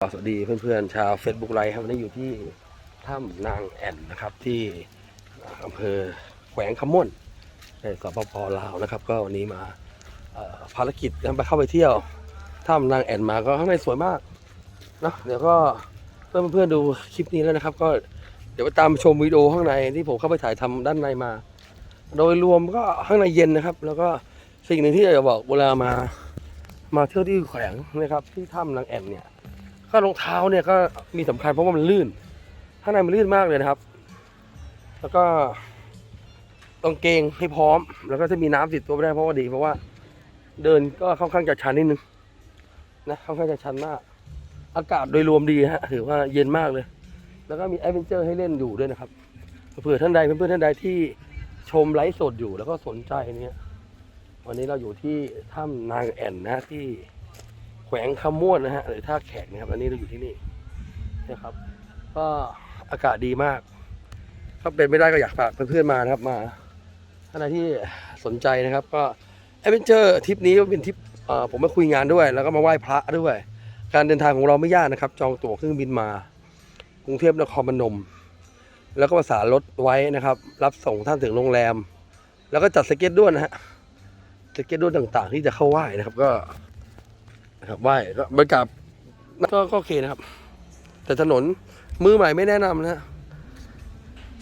สวัสดีเพื่อนๆชาว Facebook ไลฟ์ครับวันนี้อยู่ที่ถ้ำนางแอ่นนะครับที่อำเภอแขวงคำม่นในสปปลาวนะครับ ก็วันนี้มาภารกิจกันไปเข้าไปเที่ยวถ้ำนางแอ่นมาก็ข้างในสวยมากนะเดี๋ยวก็เพื่อนเพื่อนดูคลิปนี้แล้วนะครับ ก็เดี๋ยวไปตามชมวิดีโอข้างในที่ผมเข้าไปถ่ายทำด้านในมา โดยรวมก็ข้างในเย็นนะครับ แล้วก็สิ่งหนึ่งที่อยากจะบอกเวลามามาเที่ยวที่แขวงนะครับที่ถ้ำนางแอ่นเนี่ย ก็รองเท้าเนี่ยก็มีสำคัญเพราะว่ามันลื่น ข้างในมันลื่นมากเลยนะครับ แล้วก็ต้องเกงให้พร้อม แล้วก็จะมีน้ำติดตัวไม่ได้เพราะว่าดี เพราะว่าเดินก็ค่อนข้างจะชันนิดนึงนะค่อนข้างจะชันมาก อากาศโดยรวมดีฮะถือว่าเย็นมากเลย แล้วก็มีแอดเวนเจอร์ให้เล่นอยู่ด้วยนะครับเผื่อท่านใดเพื่อนๆท่านใดที่ชมไลฟ์สดอยู่แล้วก็สนใจเนี่ยวันนี้เราอยู่ที่ถ้ำนางแอ่นนะที่ แขวงคำม่วนนะฮะหรือท่าแขกนะครับ อันนี้เราอยู่ที่นี่นะครับ ก็อากาศดีมาก ถ้าเป็นไม่ได้ก็อยากฝากเพื่อนๆมานะครับมาท่านใดที่สนใจนะครับ ก็แอดเวนเจอร์ทริปนี้ก็เป็นทริปอ่อผมมาคุยงานด้วย แล้วก็มาไหว้พระด้วย การเดินทางของเราไม่ยากนะครับ จองตั๋วเครื่องบินมากรุงเทพนครพนม แล้วก็ประสานรถไว้นะครับ รับส่งท่านถึงโรงแรม แล้วก็จัดสเก็ตด้วยนะฮะสเก็ตด้วยต่างๆ ที่จะเข้าไหว้นะครับ ก็ นะครับไหว้ก็บรรยากาศก็ก็โอเคนะครับ แต่ถนนมือใหม่ไม่แนะนำนะฮะ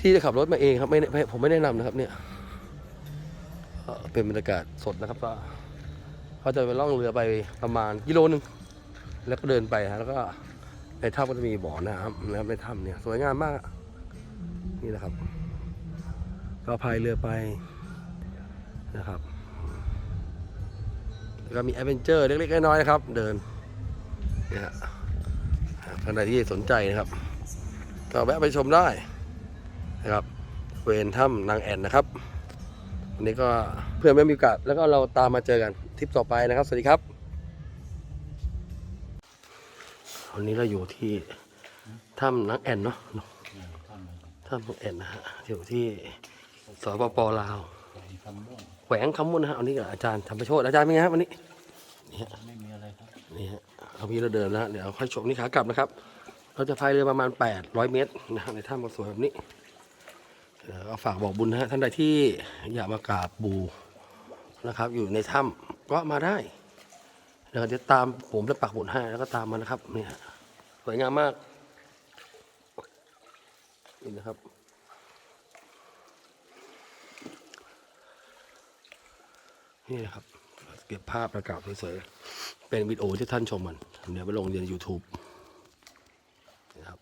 ที่จะขับรถมาเองครับไม่ไม่ผมไม่แนะนำนะครับ เนี่ยเอ่อเป็นบรรยากาศสดนะครับก็เขาจะไปล่องเรือไปประมาณกิโลหนึ่งแล้วก็เดินไปฮะแล้วก็ในถ้ำก็จะมีบ่อน้ำนะครับในถ้ำเนี่ยสวยงามมาก นี่นะครับ ก็พายเรือไปนะครับ แล้วก็มีแอดเวนเจอร์เล็กๆน้อยๆนะครับ เดินเนี่ยฮะท่านใดที่สนใจนะครับ ก็แวะไปชมได้นะครับ เวนถ้ำนางแอ่นนะครับวันนี้ก็เพื่อนไม่มีโอกาสแล้วก็เราตามมาเจอกันทริปต่อไปนะครับ สวัสดีครับวันนี้เราอยู่ที่ถ้ำนางแอ่นเนาะถ้ำนางแอ่นนะฮะอยู่ที่สปปลาว แขวงคำมุนนะฮะวันนี้กับอาจารย์ธรรมโชตอาจารย์เป็นไงครับวันนี้ไม่มีอะไรครับนี่ฮะเอาพี่เราเดินนะฮะเดี๋ยวค่อยชมนี่ขากลับนะครับ เราจะพายเรือประมาณ 800 เมตรนะฮะในถ้ำก็สวยแบบนี้เดี๋ยวก็ฝากบอกบุญนะฮะท่านใดที่อยากมากราบบูนะครับ อยู่ในถ้ำก็มาได้เดี๋ยวจะตามผมจะปักบุญให้แล้วก็ตามมานะครับนี่ฮะสวยงามมากนี่นะครับ นี่นะครับ เก็บภาพประกาศสวยๆเป็นวิดีโอที่ท่านชมมันเดี๋ยวไปลงใน YouTube นะครับ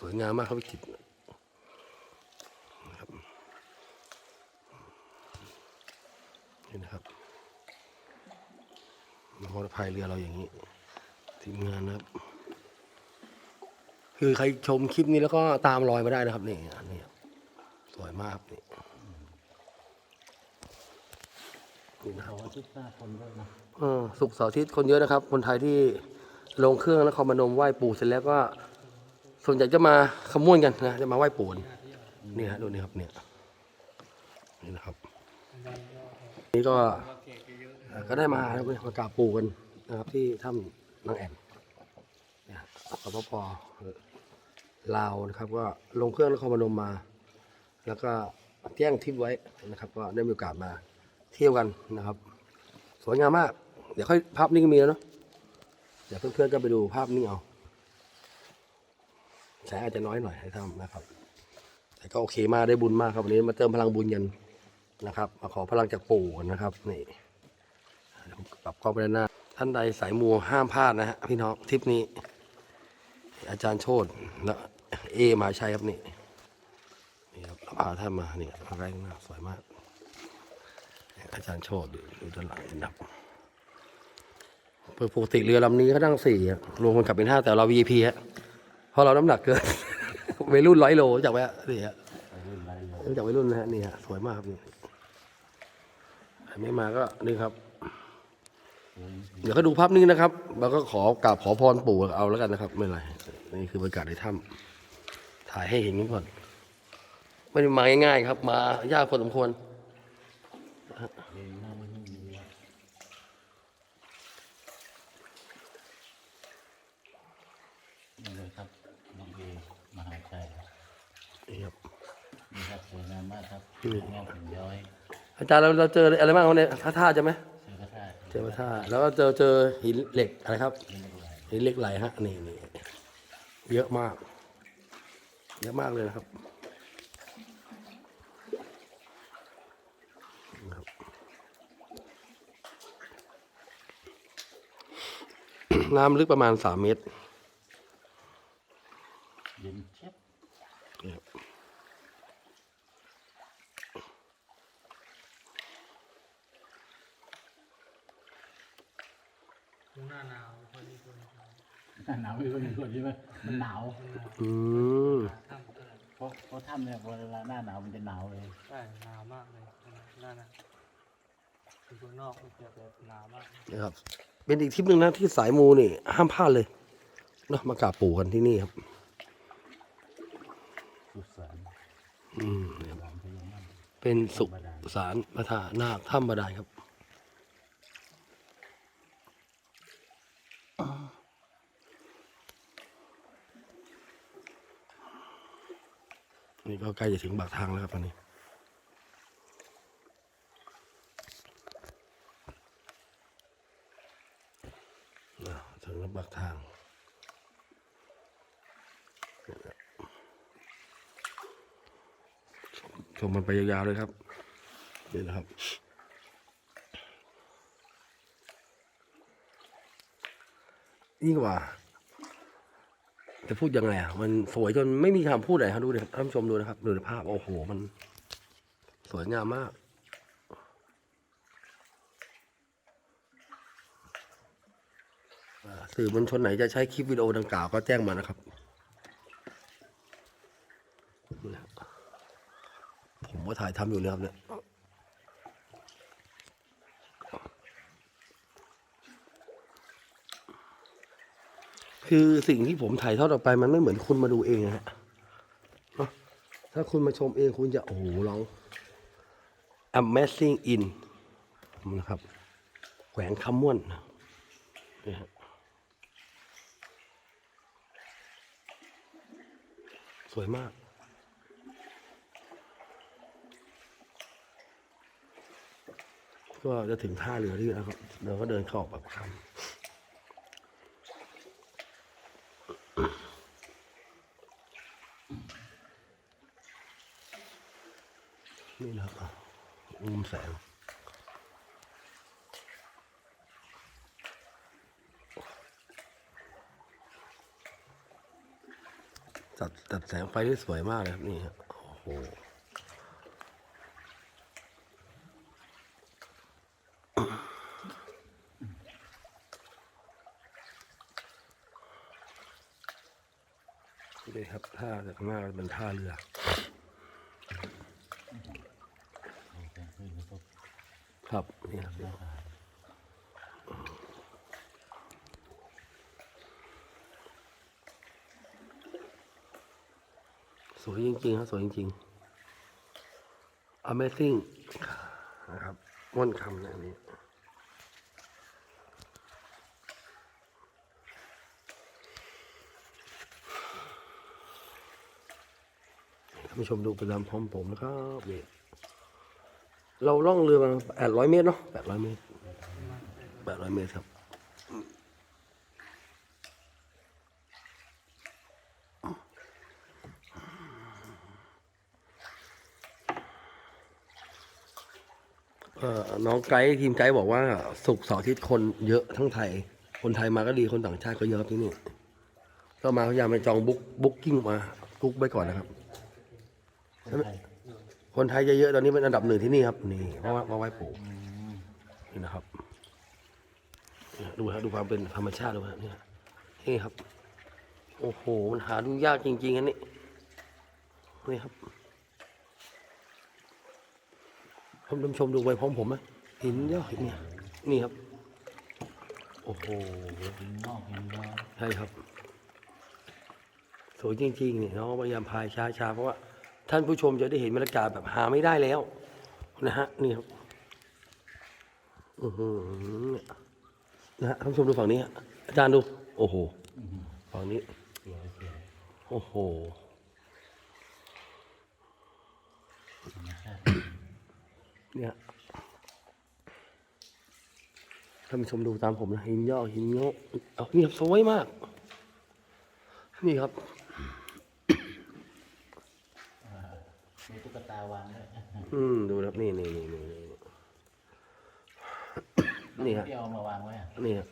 สวยงามมากครับวิจิตนะครับนี่นะครับมอเตอร์พายเรือเราอย่างนี้ทีมงานนะครับ คือใครชมคลิปนี้แล้วก็ตามรอยมาได้นะครับนี่นนี้ครับสวยมากนี่นี่นะครับ เสาร์อาทิตย์หน้าคนเยอะนะเออสุกร์เสาร์อาทิตย์คนเยอะนะครับ คนไทยที่ลงเครื่องนครพนมไหว้ปู่เสร็จแล้วก็ ส่วนใหญ่จะมาขมวนกันนะจะมาไหว้ปู่กันนี่ฮะดูนี่ครับเนี่ยนี่นะครับ นี่ก็เอ่อก็ได้มาแล้วมากราบปู่กันนะครับที่ถ้ำนางแอ่นเนี่ยสปปลาวนะครับก็ลงเครื่องนครพนมมา แล้วก็แจ้งทิปไว้นะครับ ก็ได้มีโอกาสมา เที่ยวกันนะครับ สวยงามมาก เดี๋ยวค่อยภาพนิ่งมีแล้วเนาะเดี๋ยวเพื่อนๆก็ไปดูภาพนิ่งเอาแสงอาจจะน้อยหน่อยให้ทำนะครับ แต่ก็โอเคมากได้บุญมากครับวันนี้มาเติมพลังบุญกันนะครับมาขอพลังจากปู่นะครับนี่ปรับกล้องไปด้านหน้า ท่านใดสายมูห้ามพลาดนะฮะพี่น้องทริปนี้ อาจารย์โชตและเอมหาชัยครับนี่นี่ครับพาท่านมานี่พาแรงมาสวยมาก อาจารย์โชตอยู่อยู่ด้านหลังนะครับปกติเรือลำนี้เขานั่งสี่รวมคนขับเป็นห้าแต่เรา VIP ฮะเพราะเราน้ำหนักเกินวัยรุ่นร้อยโลจากไหมฮะนี่ฮะรุ่นไรเลยรู้จากวัยรุ่นนะฮะนี่ฮะสวยมากครับนี่ไม่มาก็นี่ครับ เดี๋ยวก็ดูภาพนี้นะครับแล้วก็ขอกราบขอพรปู่เอาแล้วกันนะครับ ไม่ไรนี่คือบรรยากาศในถ้ำถ่ายให้เห็นกันก่อนไม่ได้มาง่ายๆครับ มายากพอสมควร ครับอาจารย์เราเราเจออะไรบ้างในนี้พระธาตุใช่ไหมเจอพระธาตุาแล้วก็เจอเจอหินเหล็กอะไรครับหินเหล็กไหลฮะนี่นี่เยอะมาก เยอะมากเลยนะครับ น้ำลึกประมาณสามเมตรเย็นเช็บนี่ครับหน้าหนาวพอดีคนหน้าหนาวไม่ค่อยมีคนใช่ไหมมันหนาวอืมทำเท่าไหร่เพราะเพราะถ้ำเนี่ยเวลาหน้าหนาวมันจะหนาวเลยใช่หนาวมากเลยหน้าหนาวอยู่ข้างนอกมันจะแบบหนาวมากนะครับ เป็นอีกทริปหนึ่งนะที่สายมูนี่ ห้ามพลาดเลยเนาะมากราบปู่กันที่นี่ครับสุสานอืมเป็นสุสานพระธาตุนาคถ้ำบาดาลครับนี่ก็ใกล้จะถึงปากทางแล้วครับตอนนี้ อ่าถึงแล้วปากทาง ชมมันไปยาวๆเลยครับนี่นะครับยิ่งกว่า จะพูดยังไงอะ มันสวยจนไม่มีคำพูดเลยครับดูดิครับท่านผู้ชมดูนะครับ ดูในภาพ โอ้โห มันสวยงามมาก อ่า สื่อมวลชนไหนจะใช้คลิปวิดีโอดังกล่าวก็แจ้งมานะครับ ผมก็ถ่ายทำอยู่นะครับเนี่ยคือสิ่งที่ผมถ่ายทอดออกไปมันไม่เหมือนคุณมาดูเองนะฮะถ้าคุณมาชมเองคุณจะ โอ้โหร้อง Amazing in นะครับ แขวงคำม่วนนี่ฮะ วยมาก ก็จะถึงท่าเรือที่แล้วครับเราก็เดินเข้าออกปากคำนี่นะครับมุมแสง จัดจัดแสงไฟได้สวยมากเลยครับนี่ครับโอ้โหนี่ครับท่าจากหน้าเป็นท่าเรือครับนี่ครับ วก็สวยจริงๆครับสวยจริงๆ Amazing นะครับม่วนคำนะอันนี้ท่านผู้ชมดูไปตามพร้อมผมนะครับนี่เราล่องเรือมาแปดร้อยเมตรเนาะแปดร้อยเมตรแปดร้อยเมตรครับ น้องไกด์ทีมไกด์บอกว่าสุกร์เสาร์อาทิตย์คนเยอะทั้งไทย คนไทยมาก็ดีคนต่างชาติก็เยอะครับที่นี่ก็มาพยายามไปจองบุ๊กบุ๊กกิ้งมาบุ๊กไว้ก่อนนะครับ คนไทยคนไทยเยอะๆตอนนี้เป็นอันดับหนึ่งที่นี่ครับนี่เพราะว่ามาไหว้ปู่อืมนี่นะครับเนี่ยดูครับดูความเป็นธรรมชาติดูครับเนี่ยนี่ครับ โอ้โหมันหาดูยากจริงๆอันนี้นี่ครับ ท่านผู้ชมดูไปพร้อมผมไหมหินเยอะหินเนี่ยนี่ครับ โอ้โหหินงอกหินย้อยใช่ครับ สวยจริงๆนี่น้องพยายามพายช้าๆเพราะว่าท่านผู้ชมจะได้เห็นบรรยากาศแบบหาไม่ได้แล้ว นะฮะนี่ครับอือหือเนี่ยนะฮะท่านผู้ชมดูฝั่งนี้ฮะอาจารย์ดู โอ้โหอื้อหือฝั่งนี้สวยสวยโอ้โห เนี่ยท่านผู้ชมดูตามผมนะหินย่อหินโงะเอานี่ครับสวยมาก นี่ครับมีตุ๊กตาวางด้วยอืมดูนะครับนี่นี่นี่นี่นี่นี่ฮะที่เอามาวางไว้อะนี่ฮะ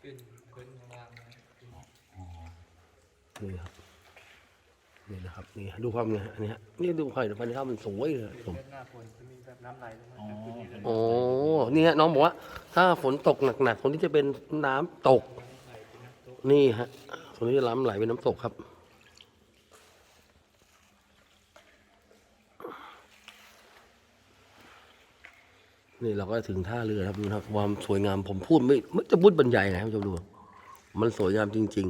เป็นเป็นงามนะอ๋อนี่ครับ นี่นะครับนี่ฮะดูความเนี่ยอันนี้ฮะนี่ดูความภายในถ้ำมันสวยเลยผมเป็นหน้าฝนจะมีแบบน้ำไหลลงมาอ๋อจากพื้นดินโอ้นี่ฮะน้องบอกว่า ถ้าฝนตกหนักๆตรงนี้จะเป็นน้ำตกไหลเป็นน้ำตกนี่ฮะตรงนี้จะล้ำไหลเป็นน้ำตกครับ นี่เราก็ถึงท่าเรือครับดูนะครับความสวยงามผมพูดไม่ไม่จะพูดบรรยายไงครับผู้ชมดู มันสวยงามจริง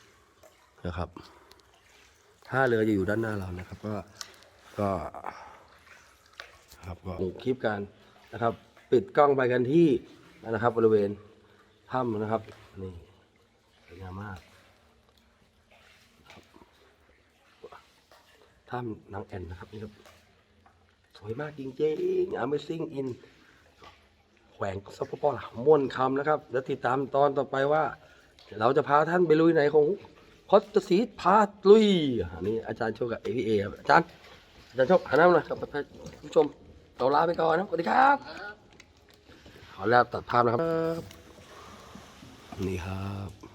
ๆ นะครับ ท่าเรือจะอยู่ด้านหน้าเรานะครับ ก็ก็ครับก็คลิปการนะครับ ปิดกล้องไปกันที่นะครับ บริเวณถ้ำนะครับนี่สวยงามมากถ้ำนางแอนนะครับนี่ครับสวยมากจริงๆ Amazing in แขวงสปปลาวม่วนคำนะครับ แล้วติดตามตอนต่อไปว่า เราจะพาท่านไปลุยไหนของ พอดสีพาลุยอันนี้อาจารย์โชคกับเอพีเอครับอาจารย์อาจารย์โชคหันหน้ามาหน่อยครับผู้ชมเราลาไปก่อนนะสวัสดีครับขอแล้วตัดภาพนะครับ นี่ครับ